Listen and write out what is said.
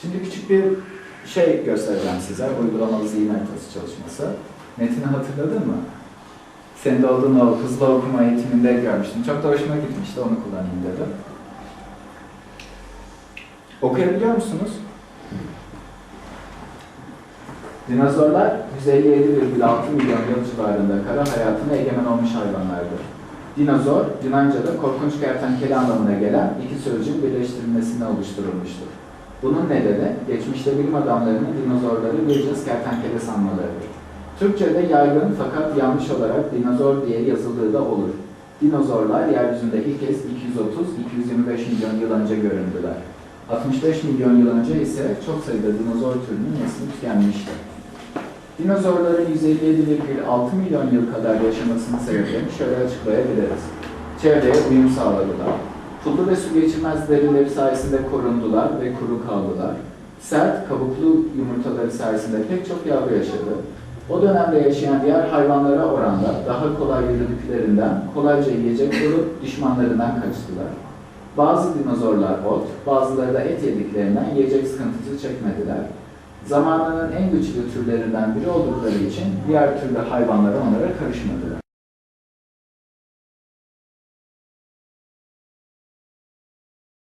Şimdi küçük bir şey göstereceğim size. Uygulamalı zihin haritası çalışması. Metini hatırladın mı? Senin de olduğun o hızlı okuma eğitiminde görmüştüm. Çok da hoşuma gitmişti. Onu kullanayım dedim. Okuyabiliyor musunuz? Dinozorlar 157,6 milyon yıl civarında kara hayatına egemen olmuş hayvanlardır. Dinozor, Yunanca'da korkunç kertenkele anlamına gelen iki sözcüğün birleştirilmesine oluşturulmuştur. Bunun nedeni, geçmişte bilim adamlarının dinozorları bir cins kertenkele sanmalarıdır. Türkçe'de yaygın fakat yanlış olarak dinozor diye yazıldığı da olur. Dinozorlar yeryüzünde ilk kez 230-225 milyon yıl önce göründüler. 65 milyon yıl önce ise çok sayıda dinozor türünün nesli tükenmişti. Dinozorların 157,6 milyon yıl kadar yaşamasının sebebini şöyle açıklayabiliriz. Çevreye uyum sağladılar. Pullu ve su geçirmez derileri sayesinde korundular ve kuru kaldılar. Sert, kabuklu yumurtaları sayesinde pek çok yavru yaşadı. O dönemde yaşayan diğer hayvanlara oranla daha kolay yürüdüklerinden kolayca yiyecek bulup düşmanlarından kaçtılar. Bazı dinozorlar ot, bazıları da et yediklerinden yiyecek sıkıntısı çekmediler. Zamanının en güçlü türlerinden biri oldukları için diğer türlü hayvanlara onlara karışmadılar.